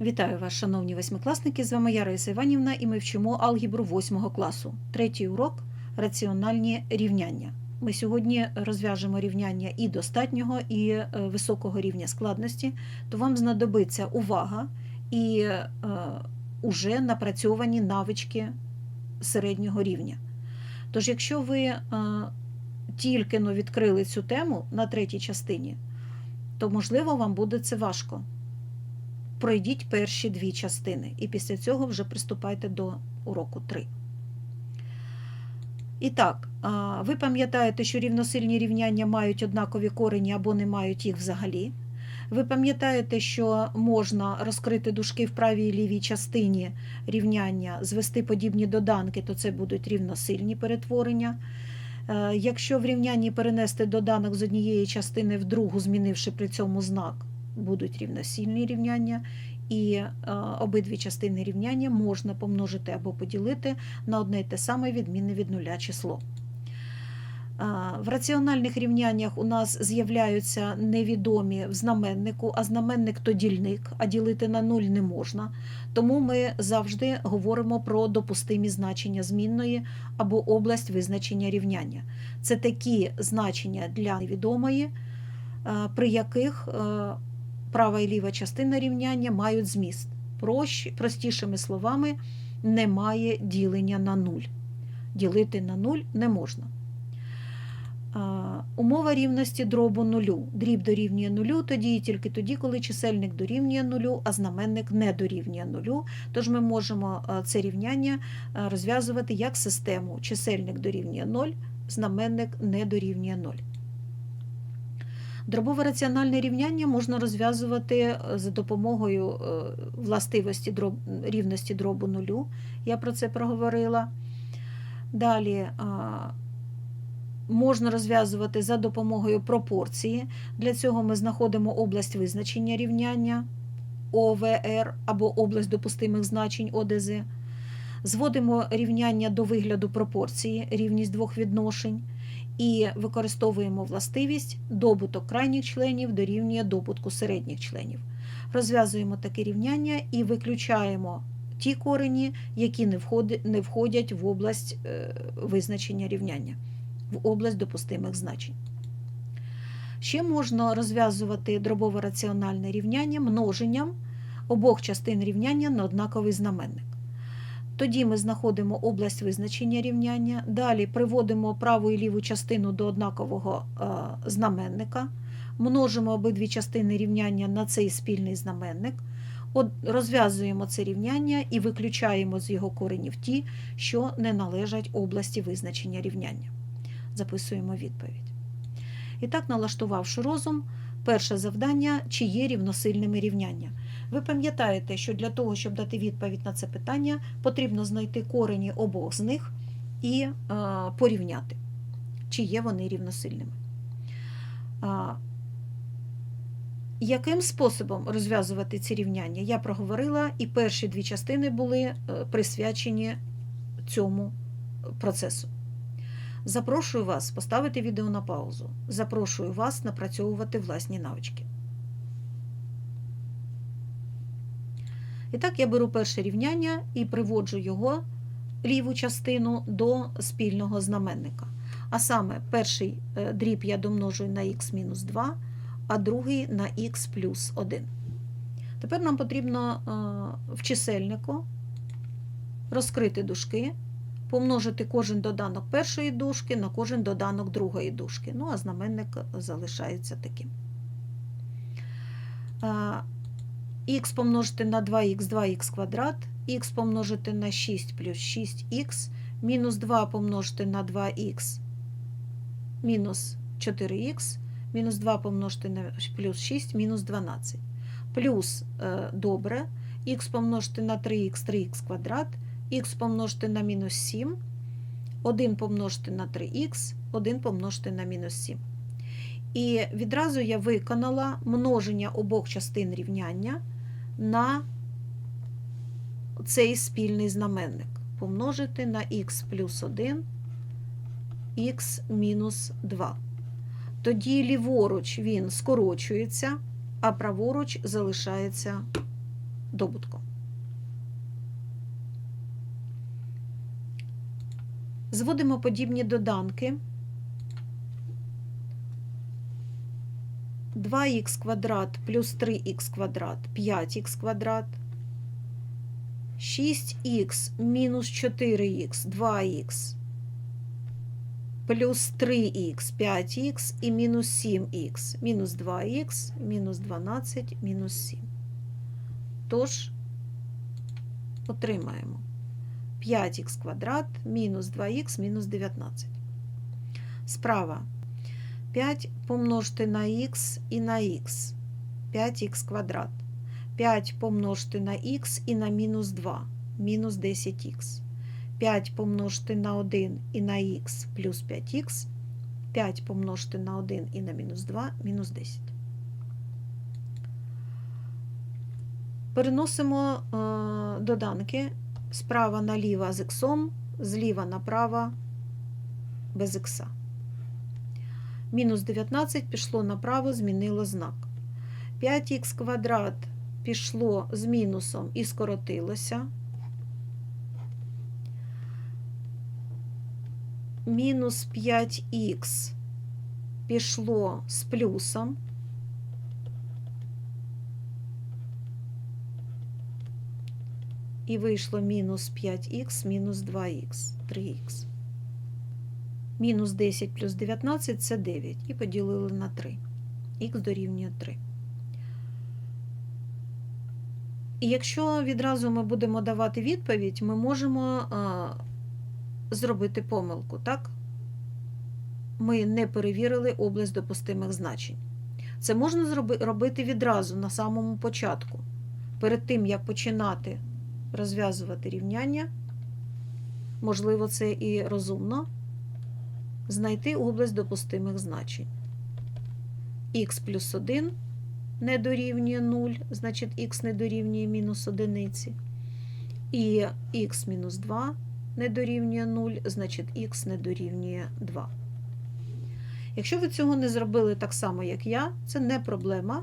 Вітаю вас, шановні восьмикласники! З вами я Раїса Іванівна, і ми вчимо алгебру 8 класу. Третій урок раціональні рівняння. Ми сьогодні розв'яжемо рівняння і достатнього, і е, високого рівня складності, то вам знадобиться увага і е, уже напрацьовані навички середнього рівня. Тож, якщо ви е, тільки но відкрили цю тему на третій частині, то можливо вам буде це важко пройдіть перші дві частини, і після цього вже приступайте до уроку 3. І так, ви пам'ятаєте, що рівносильні рівняння мають однакові корені або не мають їх взагалі. Ви пам'ятаєте, що можна розкрити дужки в правій і лівій частині рівняння, звести подібні доданки, то це будуть рівносильні перетворення. Е, Якщо в рівнянні перенести доданок з однієї частини в другу, змінивши при цьому знак, будуть рівносильні рівняння, і е, обидві частини рівняння можна помножити або поділити на одне й те саме відмінне від нуля число. Е, В раціональних рівняннях у нас з'являються невідомі в знаменнику, а знаменник то дільник, а ділити на нуль не можна. Тому ми завжди говоримо про допустимі значення змінної або область визначення рівняння. Це такі значення для невідомої, е, при яких права і ліва частина рівняння мають зміст. Простішими словами, немає ділення на нуль. Ділити на нуль не можна. Умова рівності дробу нулю. Дріб дорівнює нулю тоді і тільки тоді, коли чисельник дорівнює нулю, а знаменник не дорівнює нулю. Тож ми можемо це рівняння розв'язувати як систему. Чисельник дорівнює 0, знаменник не дорівнює 0. Дробове раціональне рівняння можна розв'язувати е, за допомогою е, властивості дроб... рівності дробу нулю. Я про це проговорила. Далі можна розв'язувати за допомогою пропорції. Для цього ми знаходимо область визначення рівняння ОВР або область допустимих значень ОДЗ. Зводимо рівняння до вигляду пропорції, рівність двох відношень і використовуємо властивість добуток крайніх членів дорівнює добутку середніх членів. Розв'язуємо таке рівняння і виключаємо ті корені, які не входять в область е, визначення рівняння, в область допустимих значень. Ще можна розв'язувати дробове раціональне рівняння множенням обох частин рівняння на однаковий знаменник. Тоді ми знаходимо область визначення рівняння, далі приводимо праву і ліву частину до однакового е, знаменника, множимо обидві частини рівняння на цей спільний знаменник, розв'язуємо це рівняння і виключаємо з його коренів ті, що не належать області визначення рівняння. Записуємо відповідь. І так, налаштувавши розум, перше завдання чи є рівносильними рівняння. Ви пам'ятаєте, що для того, щоб дати відповідь на це питання, потрібно знайти корені обох з них і е, порівняти, чи є вони рівносильними. Яким способом розв'язувати ці рівняння? Я проговорила, і перші дві частини були е, присвячені цьому процесу. Запрошую вас поставити відео на паузу. Запрошую вас напрацьовувати власні навички. І так я беру перше рівняння і приводжу його ліву частину до спільного знаменника. А саме перший е, дріб я домножую на х мінус 2, а другий на х плюс 1. Тепер нам потрібно е, в чисельнику розкрити дужки, помножити кожен доданок першої дужки на кожен доданок другої дужки. Ну, а знаменник залишається таким. Х помножити на 2х 2х квадрат, х помножити на 6 плюс 6х, мінус 2 помножити на 2х мінус 4х, мінус 2 помножити на плюс 6, мінус 12. Плюс, е, добре, х помножити на 3х 3х квадрат, х помножити на мінус 7, 1 помножити на 3х, 1 помножити на мінус 7. І відразу я виконала множення обох частин рівняння на цей спільний знаменник. Помножити на х плюс 1, х мінус 2. Тоді ліворуч він скорочується, а праворуч залишається добутком. Зводимо подібні доданки. 2х квадрат плюс 3х квадрат 5х квадрат. 6х мінус 4х 2х плюс 3х 5х і мінус 7х мінус 2х мінус 12 мінус 7. Тож отримаємо 5х квадрат мінус 2х мінус 19. Справа 5 помножити на х і на х. 5х квадрат. 5 помножити на х і на мінус 2, мінус 10х. 5 помножити на 1 і на х плюс 5х. 5 помножити на 1 і на мінус 2, мінус 10. Переносимо е, доданки справа наліво з х, зліва направо без х. Мінус 19 пішло направо, змінило знак. 5х квадрат пішло з мінусом і скоротилося. Мінус 5х пішло з плюсом. І вийшло мінус 5х мінус 2х, 3х. Мінус 10 плюс 19 це 9. І поділили на 3. Х дорівнює 3. І якщо відразу ми будемо давати відповідь, ми можемо а, зробити помилку, так? Ми не перевірили область допустимих значень. Це можна робити відразу на самому початку. Перед тим, як починати розв'язувати рівняння, можливо, це і розумно, знайти область допустимих значень. х плюс 1 не дорівнює 0, значить х не дорівнює мінус одиниці. І х мінус 2 не дорівнює 0, значить х не дорівнює 2. Якщо ви цього не зробили так само, як я, це не проблема.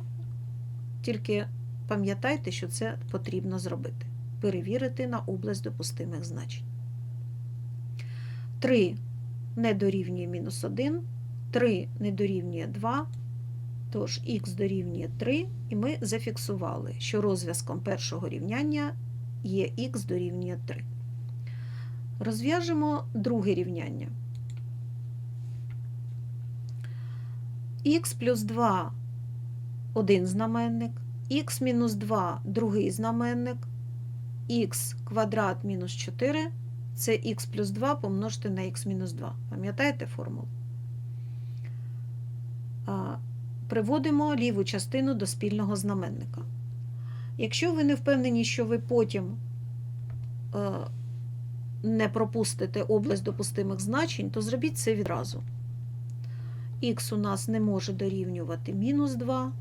Тільки пам'ятайте, що це потрібно зробити. Перевірити на область допустимих значень. 3 не дорівнює мінус 1, 3 не дорівнює 2, тож х дорівнює 3, і ми зафіксували, що розв'язком першого рівняння є х дорівнює 3. Розв'яжемо друге рівняння. х плюс 2 один знаменник, х мінус 2 другий знаменник, х квадрат мінус 4 це х плюс 2 помножити на х мінус 2. Пам'ятаєте формулу? Приводимо ліву частину до спільного знаменника. Якщо ви не впевнені, що ви потім не пропустите область допустимих значень, то зробіть це відразу. Х у нас не може дорівнювати мінус 2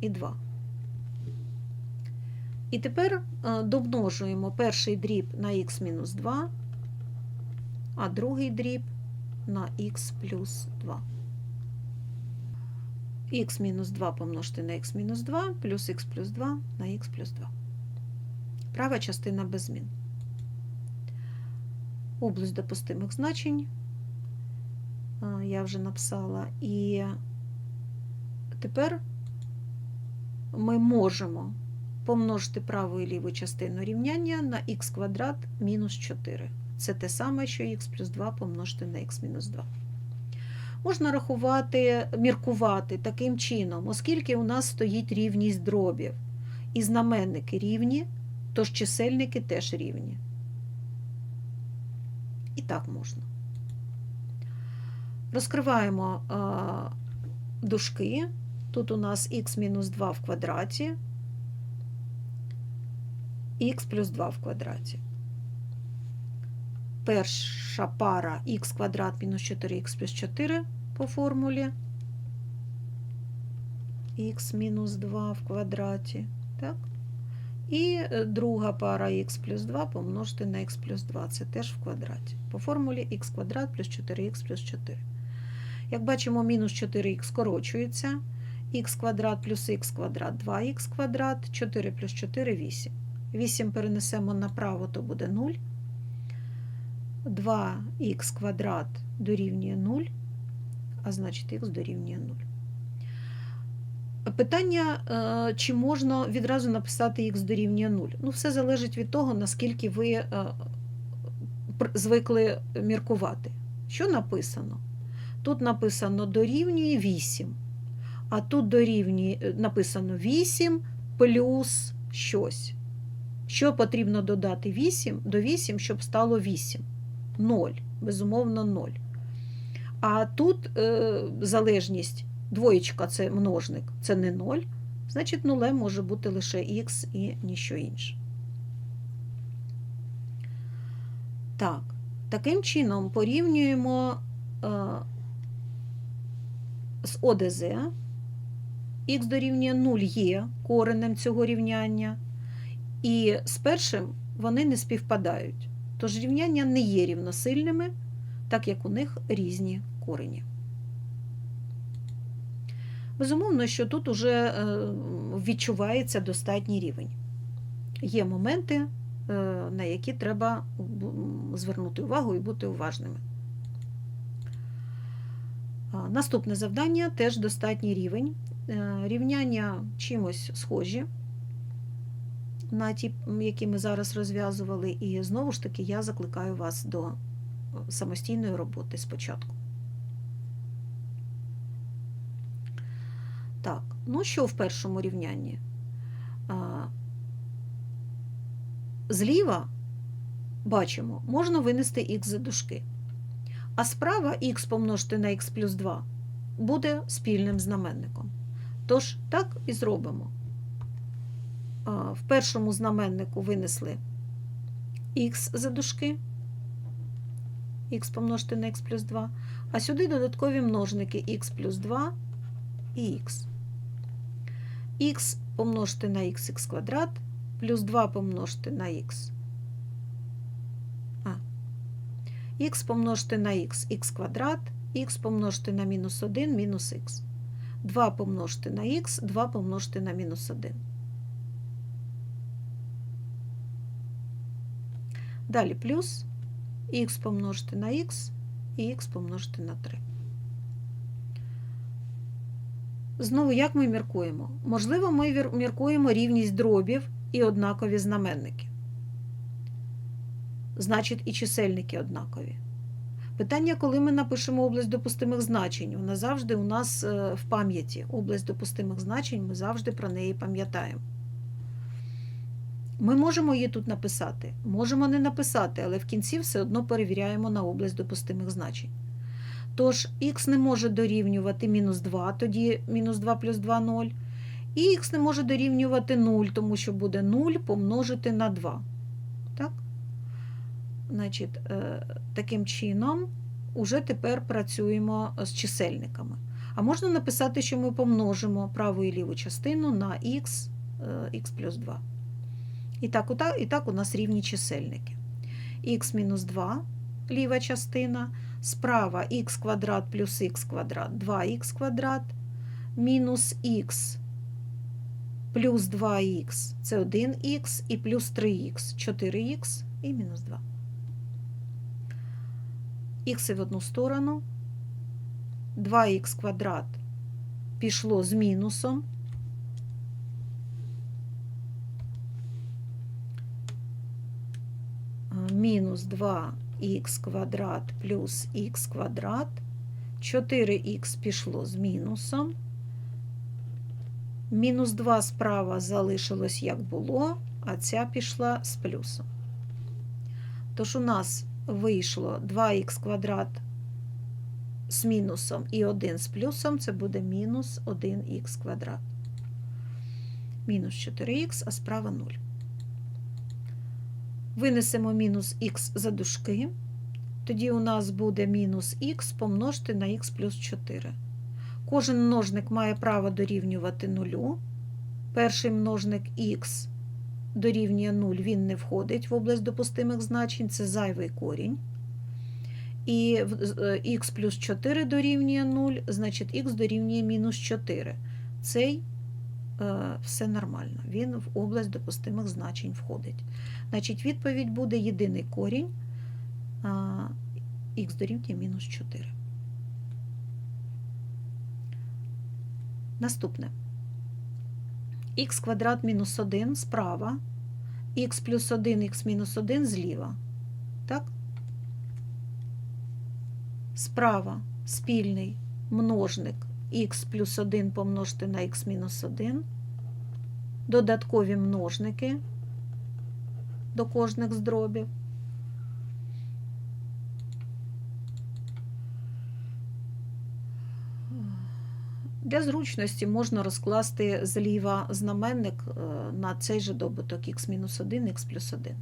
і 2. І тепер домножуємо перший дріб на х мінус 2, а другий дріб на х плюс 2. х мінус 2 помножити на х мінус 2 плюс х плюс 2 на х плюс 2. Права частина без змін. Область допустимих значень я вже написала. І тепер ми можемо помножити праву і ліву частину рівняння на х квадрат мінус 4. Це те саме, що х плюс 2 помножити на х мінус 2. Можна рахувати, міркувати таким чином, оскільки у нас стоїть рівність дробів. І знаменники рівні, тож чисельники теж рівні. І так можна. Розкриваємо а, дужки. Тут у нас х-2 в квадраті, х плюс 2 в квадраті. Перша пара х квадрат мінус 4х плюс 4 по формулі. х мінус 2 в квадраті. Так? І друга пара х плюс 2 помножити на х плюс 2. Це теж в квадраті. По формулі х квадрат плюс 4х плюс 4. Як бачимо, мінус 4х скорочується, х квадрат плюс х квадрат 2х квадрат, 4 плюс 4 8. 8 перенесемо направо, то буде 0. 2х квадрат дорівнює 0, а значить х дорівнює 0. Питання, е, чи можна відразу написати х дорівнює 0. Ну, все залежить від того, наскільки ви е, звикли міркувати. Що написано? Тут написано дорівнює 8, а тут дорівнює, е, написано 8 плюс щось. Що потрібно додати 8 до 8, щоб стало 8? 0, безумовно, 0. А тут е, залежність, двоєчка це множник, це не 0, значить нулем може бути лише х і ніщо інше. Так, таким чином порівнюємо е, з ОДЗ. Х дорівнює 0 є коренем цього рівняння. І з першим вони не співпадають. Тож рівняння не є рівносильними, так як у них різні корені. Безумовно, що тут уже е, відчувається достатній рівень. Є моменти, е, на які треба звернути увагу і бути уважними. Наступне завдання теж достатній рівень. Е, Рівняння чимось схожі на ті, які ми зараз розв'язували, і знову ж таки я закликаю вас до е, самостійної роботи спочатку. Так, ну що в першому рівнянні? Зліва бачимо, можна винести х за дужки. А справа х помножити на х плюс 2 буде спільним знаменником. Тож так і зробимо. В першому знаменнику винесли х за дужки, х помножити на х плюс 2, а сюди додаткові множники х плюс 2 і х. х помножити на х х квадрат, плюс 2 помножити на х. А. х помножити на х х квадрат, х помножити на мінус 1 мінус х. 2 помножити на х, 2 помножити на мінус 1. Далі плюс х помножити на х і х помножити на 3. Знову, як ми міркуємо? Можливо, ми міркуємо рівність дробів і однакові знаменники. Значить, і чисельники однакові. Питання, коли ми напишемо область допустимих значень, вона завжди у нас е, в пам'яті. Область допустимих значень, ми завжди про неї пам'ятаємо. Ми можемо її тут написати, можемо не написати, але в кінці все одно перевіряємо на область допустимих значень. Тож х не може дорівнювати мінус 2, тоді мінус 2 плюс 2 0. І х не може дорівнювати 0, тому що буде 0 помножити на 2. Так? Значить, е, таким чином, уже тепер працюємо з чисельниками. А можна написати, що ми помножимо праву і ліву частину на х, е, х плюс 2. І так, і так у нас рівні чисельники. х мінус 2 ліва частина, справа х квадрат плюс х квадрат 2х квадрат, мінус х плюс 2х це 1х і плюс 3х 4х і мінус 2. Х в одну сторону, 2х квадрат пішло з мінусом. Мінус 2х квадрат плюс х квадрат. 4х пішло з мінусом. Мінус 2 справа залишилось як було, а ця пішла з плюсом. Тож у нас вийшло 2х квадрат з мінусом і 1 з плюсом, це буде мінус 1х квадрат. Мінус 4х, а справа 0. Винесемо мінус х за дужки. Тоді у нас буде мінус х помножити на х плюс 4. Кожен множник має право дорівнювати нулю. Перший множник х дорівнює 0, він не входить в область допустимих значень, це зайвий корінь. І х плюс 4 дорівнює 0, значить х дорівнює мінус 4. цей е, все нормально. Він в область допустимих значень входить. Значить, відповідь буде єдиний корінь х дорівнює мінус 4. Наступне. х квадрат мінус 1 справа, х плюс 1, х мінус 1 зліва. Так? Справа спільний множник х плюс 1 помножити на х мінус 1, додаткові множники до кожних з дробів. Для зручності можна розкласти зліва знаменник е, на цей же добуток х-1, х плюс 1.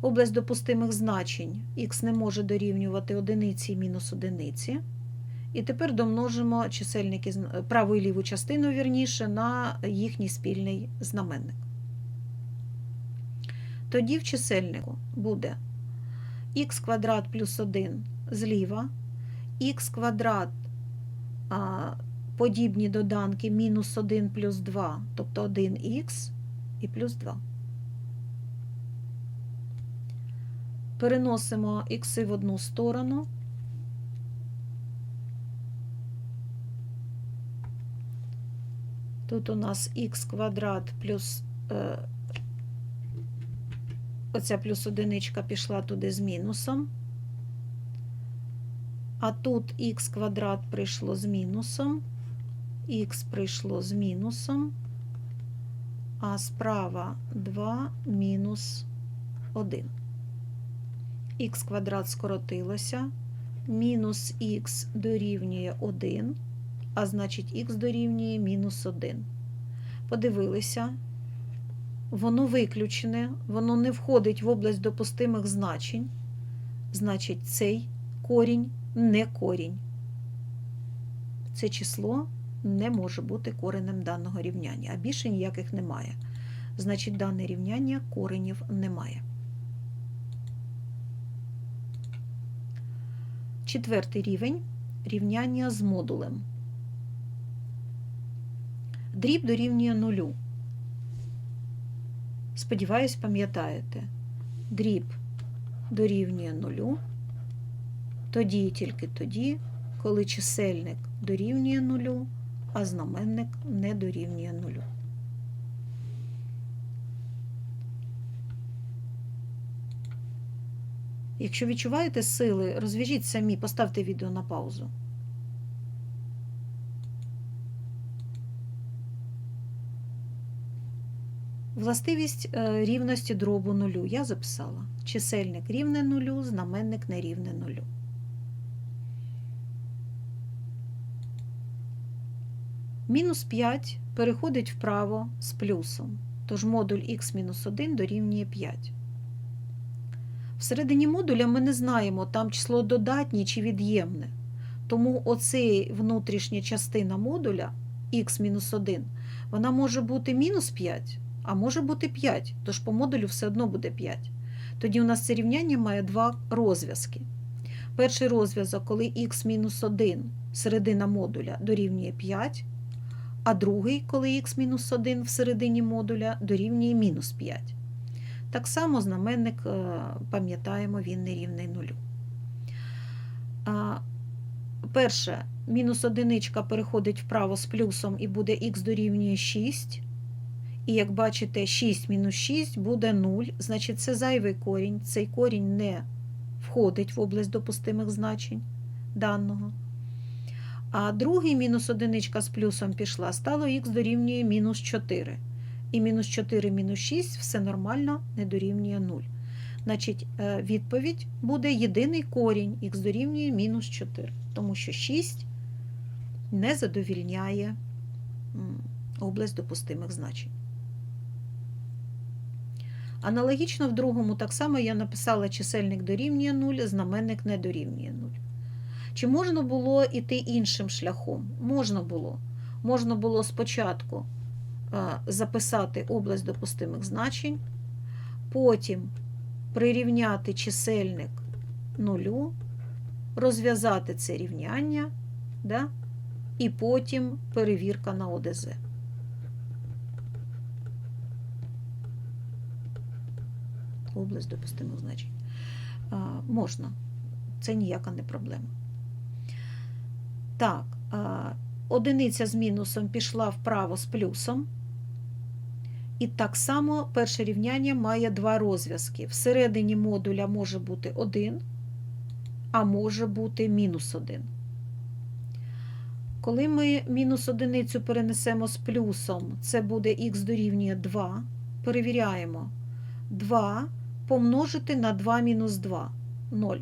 Область допустимих значень х не може дорівнювати одиниці і мінус одиниці. І тепер домножимо чисельники праву і ліву частину вірніше на їхній спільний знаменник. Тоді в чисельнику буде х квадрат плюс 1 зліва, х квадрат а, подібні доданки мінус 1 плюс 2, тобто 1х і плюс 2. Переносимо ікси в одну сторону. Тут у нас х квадрат плюс е, оця плюс одиничка пішла туди з мінусом. А тут х квадрат прийшло з мінусом, х прийшло з мінусом, а справа 2 мінус 1. х квадрат скоротилося, мінус х дорівнює 1, а значить х дорівнює мінус 1. Подивилися, воно виключене, воно не входить в область допустимих значень, значить цей корінь не корінь. Це число не може бути коренем даного рівняння, а більше ніяких немає. Значить, дане рівняння коренів немає. Четвертий рівень рівняння з модулем. Дріб дорівнює нулю. Сподіваюсь, пам'ятаєте. Дріб дорівнює нулю. Тоді і тільки тоді, коли чисельник дорівнює нулю, а знаменник не дорівнює нулю. Якщо відчуваєте сили, розв'яжіть самі, поставте відео на паузу. Властивість е, рівності дробу нулю я записала. Чисельник рівне нулю, знаменник не рівне нулю. Мінус 5 переходить вправо з плюсом, тож модуль х-1 дорівнює 5. Всередині модуля ми не знаємо, там число додатнє чи від'ємне. Тому оцей внутрішня частина модуля х-1, вона може бути мінус 5, а може бути 5, тож по модулю все одно буде 5. Тоді у нас це рівняння має два розв'язки. Перший розв'язок, коли х-1 середина модуля дорівнює 5, а другий, коли х-1 в середині модуля дорівнює мінус 5. Так само знаменник, е, пам'ятаємо, він не рівний нулю. Перше, мінус одиничка переходить вправо з плюсом і буде х дорівнює 6. І як бачите, 6 мінус 6 буде 0, значить це зайвий корінь. Цей корінь не входить в область допустимих значень даного. А другий мінус одиничка з плюсом пішла, стало х дорівнює мінус 4. І мінус 4 мінус 6 все нормально, не дорівнює 0. Значить, е, відповідь буде єдиний корінь х дорівнює мінус 4, тому що 6 не задовільняє область допустимих значень. Аналогічно в другому так само я написала чисельник дорівнює 0, знаменник не дорівнює 0. Чи можна було йти іншим шляхом? Можна було. Можна було спочатку е, записати область допустимих значень, потім прирівняти чисельник нулю, розв'язати це рівняння, да? і потім перевірка на ОДЗ. Область допустимих значень. Можна. Це ніяка не проблема. Так, одиниця з мінусом пішла вправо з плюсом. І так само перше рівняння має два розв'язки. Всередині модуля може бути 1, а може бути мінус 1. Коли ми мінус одиницю перенесемо з плюсом, це буде х дорівнює 2. Перевіряємо. 2 помножити на 2 мінус 2. 0.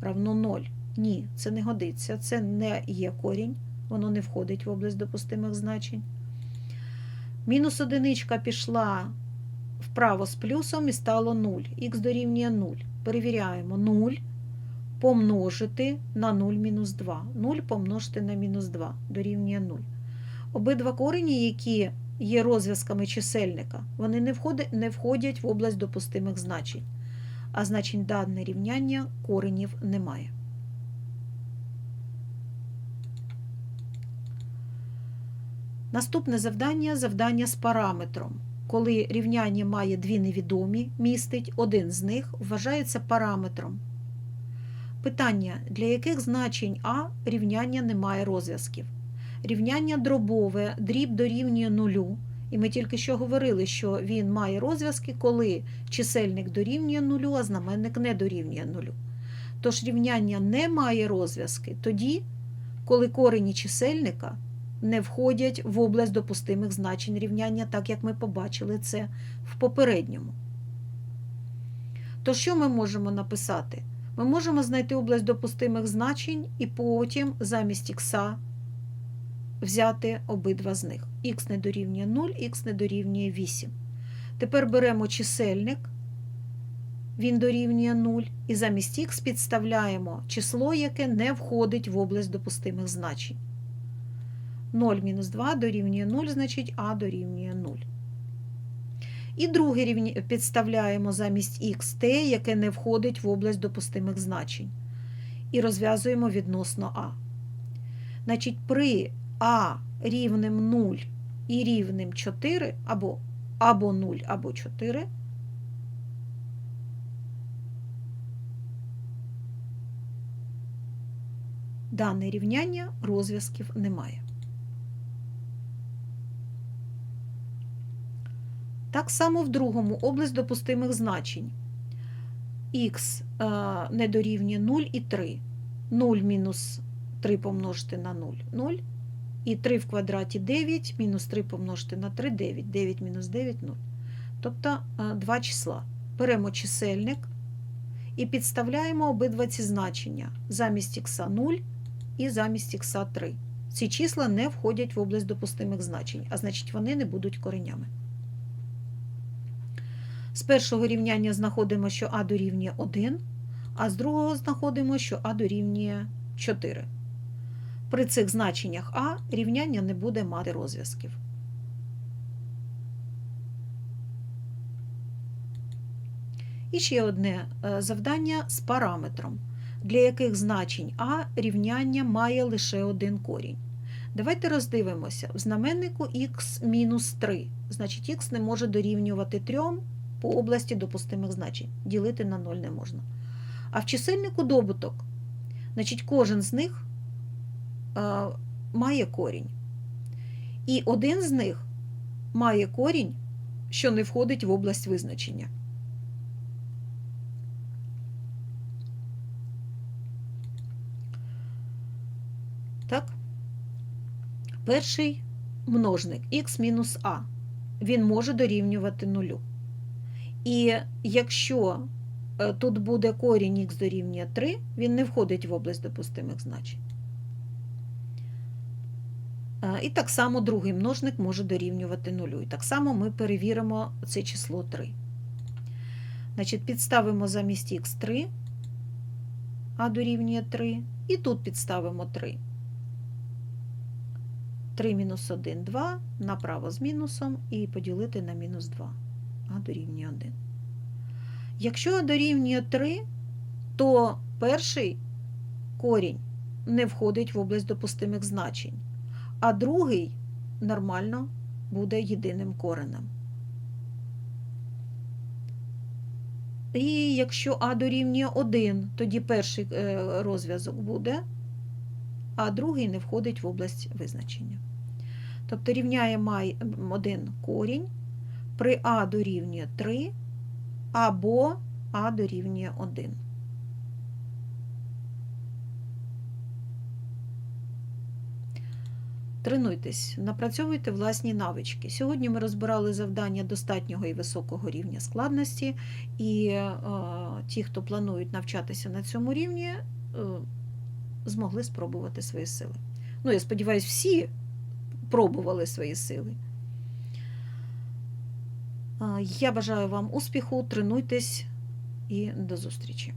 Равно 0. Ні, це не годиться. Це не є корінь. Воно не входить в область допустимих значень. Мінус одиничка пішла вправо з плюсом і стало 0. Х дорівнює 0. Перевіряємо 0 помножити на 0 мінус 2. 0 помножити на мінус 2 дорівнює 0. Обидва корені, які є розв'язками чисельника, вони не входять, не входять в область допустимих значень. А значень дане рівняння коренів немає. Наступне завдання завдання з параметром. Коли рівняння має дві невідомі, містить, один з них вважається параметром. Питання, для яких значень А рівняння не має розв'язків. Рівняння дробове, дріб дорівнює нулю. І ми тільки що говорили, що він має розв'язки, коли чисельник дорівнює нулю, а знаменник не дорівнює нулю. Тож рівняння не має розв'язки тоді, коли корені чисельника не входять в область допустимих значень рівняння, так як ми побачили це в попередньому. То що ми можемо написати? Ми можемо знайти область допустимих значень і потім замість х взяти обидва з них. х не дорівнює 0, х не дорівнює 8. Тепер беремо чисельник, він дорівнює 0, і замість х підставляємо число, яке не входить в область допустимих значень. 0 мінус 2 дорівнює 0, значить а дорівнює 0. І друге рівня підставляємо замість х те, яке не входить в область допустимих значень. І розв'язуємо відносно а. Значить, при а рівним 0 і рівним 4, або, або 0, або 4, дане рівняння розв'язків немає. Так само в другому область допустимих значень. Х не дорівнює 0 і 3. 0 мінус 3 помножити на 0 0. І 3 в квадраті 9, мінус 3 помножити на 3 9. 9 мінус 9 0. Тобто два числа. Беремо чисельник і підставляємо обидва ці значення. Замість х 0 і замість х 3. Ці числа не входять в область допустимих значень, а значить вони не будуть коренями. З першого рівняння знаходимо, що А дорівнює 1, а з другого знаходимо, що А дорівнює 4. При цих значеннях А рівняння не буде мати розв'язків. І ще одне завдання з параметром, для яких значень А рівняння має лише один корінь. Давайте роздивимося. В знаменнику х-3, значить х не може дорівнювати 3 по області допустимих значень. Ділити на 0 не можна. А в чисельнику добуток, значить, кожен з них має корінь. І один з них має корінь, що не входить в область визначення. Так? Перший множник х-а. Він може дорівнювати нулю. І якщо тут буде корінь х дорівнює 3, він не входить в область допустимих значень. І так само другий множник може дорівнювати 0. І так само ми перевіримо це число 3. Значить, підставимо замість х 3, а дорівнює 3, і тут підставимо 3. 3 мінус 1 2, направо з мінусом, і поділити на мінус 2. А дорівнює 1. Якщо А дорівнює 3, то перший корінь не входить в область допустимих значень, а другий нормально буде єдиним коренем. І якщо А дорівнює 1, тоді перший е, розв'язок буде, а другий не входить в область визначення. Тобто рівняємо один корінь, при А дорівнює 3, або А дорівнює 1. Тренуйтесь, напрацьовуйте власні навички. Сьогодні ми розбирали завдання достатнього і високого рівня складності, і е, ті, хто планують навчатися на цьому рівні, е, змогли спробувати свої сили. Ну, я сподіваюся, всі пробували свої сили. Е, Я бажаю вам успіху, тренуйтесь і до зустрічі!